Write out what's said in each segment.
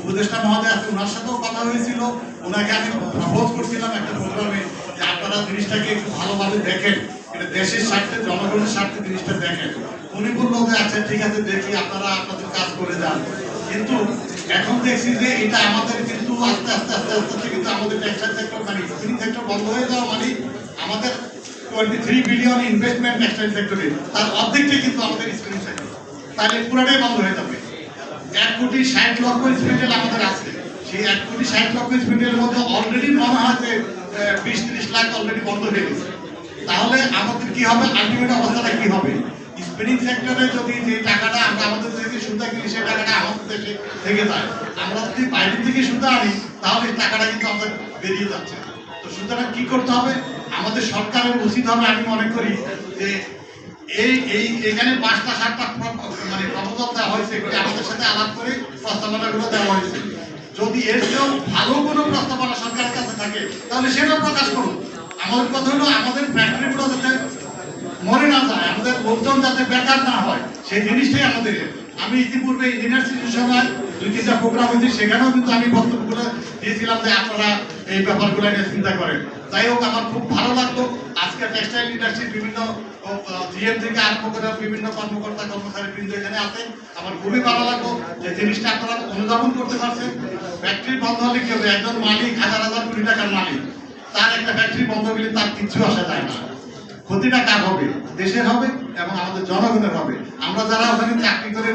উপদেষ্টা মহোদয় ওনার সাথেও কথা হয়েছিল। ওনাকে আমি করছিলাম একটা প্রোগ্রামে যে আপনারা জিনিসটাকে একটু ভালোভাবে দেখেন। এটা দেশের স্বার্থে, জনগণের স্বার্থে জিনিসটা দেখেন। উনি বলল আচ্ছা ঠিক আছে, দেখি আপনারা আপনাদের কাজ করে যান। কিন্তু এখন দেখছি যে এটা আমাদের কিন্তু আস্তে আস্তে আস্তে আস্তে কিন্তু আমাদের টেক্সটাইল সেক্টর মানে স্পিনিং সেক্টর বন্ধ হয়ে যাওয়া মানে আমাদের twenty three billion investment textile সেক্টরে তার কিন্তু আমাদের স্পিনিং সেক্টর তাহলে বন্ধ হয়ে যাবে। এক কোটি ষাট লক্ষ স্পিন্ডেল আমাদের আছে। সেই এক কোটি ষাট লক্ষ স্পিন্ডেলের মধ্যে অলরেডি মনে হয় যে বিশ ত্রিশ লাখ অলরেডি বন্ধ হয়ে গেছে। তাহলে আমাদের কি হবে? আলটিমেট অবস্থাটা কি হবে? স্পিনিং সেক্টরে যদি যে টাকাটা আমরা আমাদের থেকে সুতা কিনি সেই টাকাটা দেশে থেকে যায়। আমরা যদি বাইরে থেকে সুতা আনি, তাহলে টাকাটা কিন্তু আমাদের বেরিয়ে যাচ্ছে। তো সুতরাং কি করতে হবে? আমাদের সরকারের উচিত হবে, আমি মনে করি, যে এই এই, এখানে পাঁচটা, সাতটা মানে প্রপোজাল দেওয়া হয়েছে আমাদের সাথে আলাপ করে প্রস্তাবনাগুলো দেওয়া হয়েছে। যদি এর চেয়েও ভালো কোনো প্রস্তাবনা সরকারের কাছে থাকে, তাহলে সেটা প্রকাশ করুন। আমাদের কথা হলো, আমাদের ফ্যাক্টরিগুলো যাতে মরে না যায়, আমাদের লোকজন যাতে বেকার না হয়, সেই জিনিসটাই আমাদের আমি ইতিপূর্বে ইঞ্জিনিয়ার সিটির সময় দুই তিনটা প্রোগ্রাম হয়েছে, সেখানেও কিন্তু আমি বক্তব্যগুলো দিয়েছিলাম যে আপনারা এই ব্যাপারগুলো নিয়ে চিন্তা করেন। যাই হোক, আমার খুব ভালো লাগল। আজকে টেক্সটাইল ইন্ডাস্ট্রির বিভিন্ন জিএম থেকে আরম্ভ করে বিভিন্ন কর্মকর্তা কর্মচারী বৃন্দ এখানে আছেন আমার খুবই ভালো লাগল যে জিনিসটা আপনারা অনুধাবন করতে পারছেন। ফ্যাক্টরি বন্ধ হলে কি হবে? একজন মালিক, হাজার হাজার কোটি টাকার মালিক। তার একটা ফ্যাক্টরি বন্ধ হলে তার কিচ্ছু আসা যায় না। ক্ষতিটা কার হবে? দেশের হবে এবং আমাদের জনগণের হবে। আমরা যারা ওখানে চাকরি করে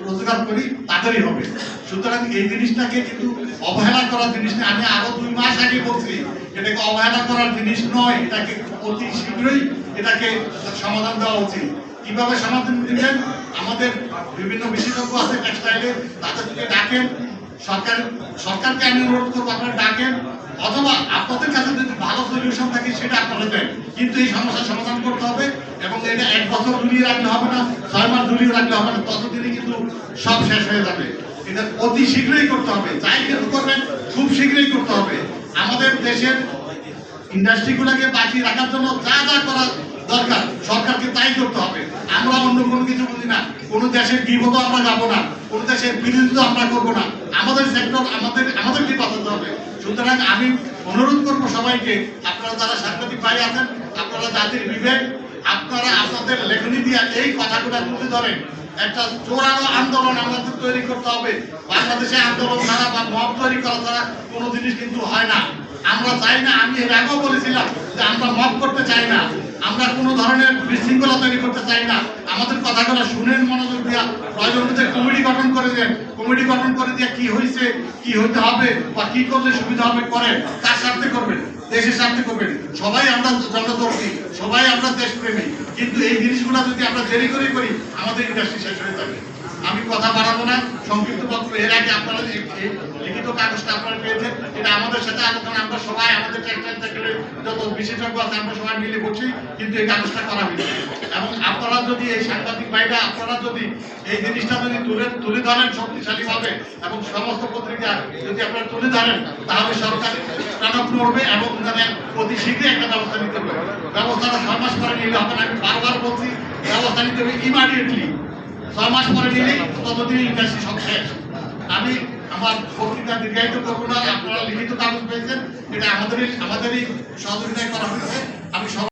রোজগার- করি, তাদেরই হবে। সুতরাং এই জিনিসটাকে কিন্তু অবহেলা করার জিনিস না। আমি আরও দুই মাস আগে বলছি, এটাকে অবহেলা করার জিনিস নয়, এটাকে অতি শীঘ্রই এটাকে সমাধান দেওয়া উচিত। কীভাবে সমাধান দিবেন? আমাদের বিভিন্ন বিশেষজ্ঞ আছে টেক্সটাইলে তাদেরকে ডাকেন। সরকার, সরকারকে আমি অনুরোধ করব আপনারা ডাকেন, অথবা আপনাদের কাছে যদি ভালো সলিউশন থাকে সেটা আপনারা দেন। কিন্তু এই সমস্যার সমাধান করতে হবে এবং এটা এক বছর ঝুলিয়ে রাখলে হবে না, ছয় মাস ঝুলিয়ে রাখলে হবে না, ততদিনে কিন্তু সব শেষ হয়ে যাবে। এটা অতি শীঘ্রই করতে হবে। যাই কিন্তু করবেন, খুব শীঘ্রই করতে হবে। আমাদের দেশের ইন্ডাস্ট্রিগুলোকে বাঁচিয়ে রাখার জন্য যা যা করা দরকার, সরকারকে তাই করতে হবে। আমরা অন্য কোনো কিছু বুঝি না। কোনো দেশের বিপদ আমরা যাব না। কোনো দেশের বিরোধিতা আমরা করব না। আমাদের সেক্টর আমাদের, আমাদেরকে বাঁচাতে হবে। সুতরাং আমি অনুরোধ করব সবাইকে, আপনারা যারা সাংবাদিক ভাই আছেন, আপনারা জাতির বিবেক, আপনারা আপনাদের লেখনী দিয়ে এই কথাগুলো তুলে ধরেন। একটা জোরালো আন্দোলন আমাদের তৈরি করতে হবে। বাংলাদেশে আন্দোলন ছাড়া বা মব তৈরি করা ছাড়া কোনো জিনিস কিন্তু হয় না। আমরা চাই না, আমি এর আগেও বলেছিলাম যে আমরা মব করতে চাই না। আমরা কোনো ধরনের বিশৃঙ্খলা তৈরি করতে চাই না। আমাদের কথাগুলো শুনেন, মনোযোগ দিয়া। প্রয়োজন হলে কমিটি গঠন করে দেন। কমিটি গঠন করে দিয়ে কি হয়েছে কি হতে হবে বা কি করলে সুবিধা হবে করেন তার স্বার্থে করবেন? দেশের স্বার্থে করবেন সবাই আমরা জনদর্শী সবাই আমরা দেশপ্রেমী। কিন্তু এই জিনিসগুলো যদি আমরা দেরি করে করি, আমাদের ইন্ডাস্ট্রি শেষ হয়ে যাবে। আমি কথা বাড়াবো না, সংক্ষিপ্ত বক্তব্য। এর আগে আপনারা লিখিত কাগজটা আপনারা পেয়েছেন, এটা আমাদের সাথে আলোচনা, আমরা সবাই আমাদের সেক্টরের যত বিশেষজ্ঞ আছে, আমরা সবাই মিলে বসি কিন্তু এই কাগজটা করা হয়েছে এবং আপনারা যদি এই সাংবাদিক ভাইরা, আপনারা যদি এই জিনিসটা যদি তুলে তুলে ধরেন শক্তিশালী ভাবে এবং সমস্ত পত্রিকা যদি আপনারা তুলে ধরেন, তাহলে সরকার টানক নড়বে এবং তারা অতি শীঘ্রই একটা ব্যবস্থা নিতে হবে ব্যবস্থাটা ছয় মাস পরে নিলে হবে আমি বারবার বলছি, ব্যবস্থা নিতে হবে ইমাডিয়েটলি ছয় মাস পরে নিলেই ততদিন ইন্ডাস্ট্রি সব শেষ। আমি আমার বক্তৃতা দীর্ঘায়িত করব না, আপনারা লিখিত কাগজ পেয়েছেন, এটা আমাদেরই আমাদেরই সহযোগিতায় করা হয়েছে।